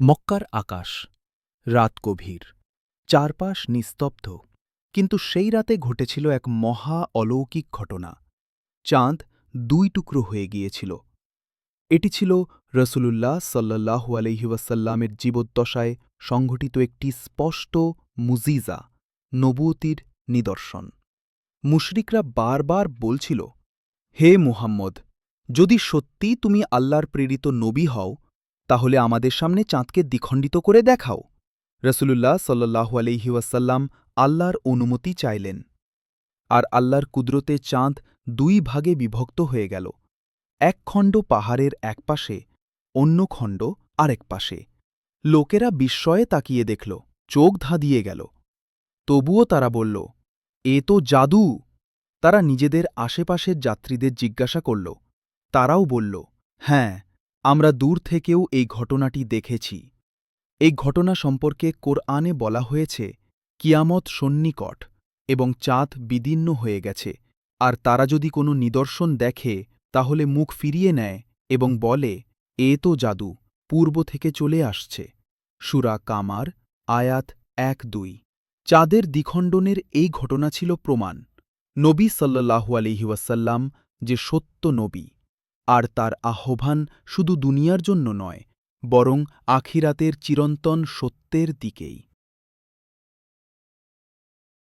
মক্কার আকাশ, রাত গভীর, চারপাশ নিস্তব্ধ, কিন্তু সেই রাতে ঘটেছিল এক মহা অলৌকিক ঘটনা। চাঁদ দুই টুকরো হয়ে গিয়েছিল। এটি ছিল রসুলুল্লাহ সাল্লাহু আলহিউসাল্লামের জীবদ্দশায় সংঘটিত একটি স্পষ্ট মুজিজা নবুয়তির নিদর্শন। মুশরিকরা বারবার বলছিল, হে মুহাম্মদ, যদি সত্যি তুমি আল্লাহর প্রেরিত নবী হও তাহলে আমাদের সামনে চাঁদকে দ্বিখণ্ডিত করে দেখাও। রসুলুল্লাহ সাল্লাহু আলহিউসাল্লাম আল্লাহর অনুমতি চাইলেন। আর আল্লাহর কুদরতে চাঁদ দুই ভাগে বিভক্ত হয়ে গেল। এক খণ্ড পাহাড়ের এক পাশে, অন্য খণ্ড আরেক পাশে। লোকেরা বিস্ময়ে তাকিয়ে দেখল, চোখ ধাঁধিয়ে গেল। তবুও তারা বলল, এ তো জাদু! তারা নিজেদের আশেপাশের যাত্রীদের জিজ্ঞাসা করল। তারাও বলল হ্যাঁ। আমরা দূর থেকেও এই ঘটনাটি দেখেছি। এই ঘটনা সম্পর্কে কোরআনে বলা হয়েছে, কিয়ামত সন্নিকট এবং চাঁদ বিদীর্ণ হয়ে গেছে, আর তারা যদি কোনো নিদর্শন দেখে, তাহলে মুখ ফিরিয়ে নেয় এবং বলে, এ তো জাদু, পূর্ব থেকে চলে আসছে। সুরা কামার, আয়াত এক দুই। চাঁদের দ্বিখণ্ডনের এই ঘটনা ছিল প্রমাণ। নবী সাল্লাহু আলহিউসাল্লাম যে সত্য নবী। আর তার আহ্বান শুধু দুনিয়ার জন্য নয় বরং আখিরাতের চিরন্তন সত্যের দিকেই।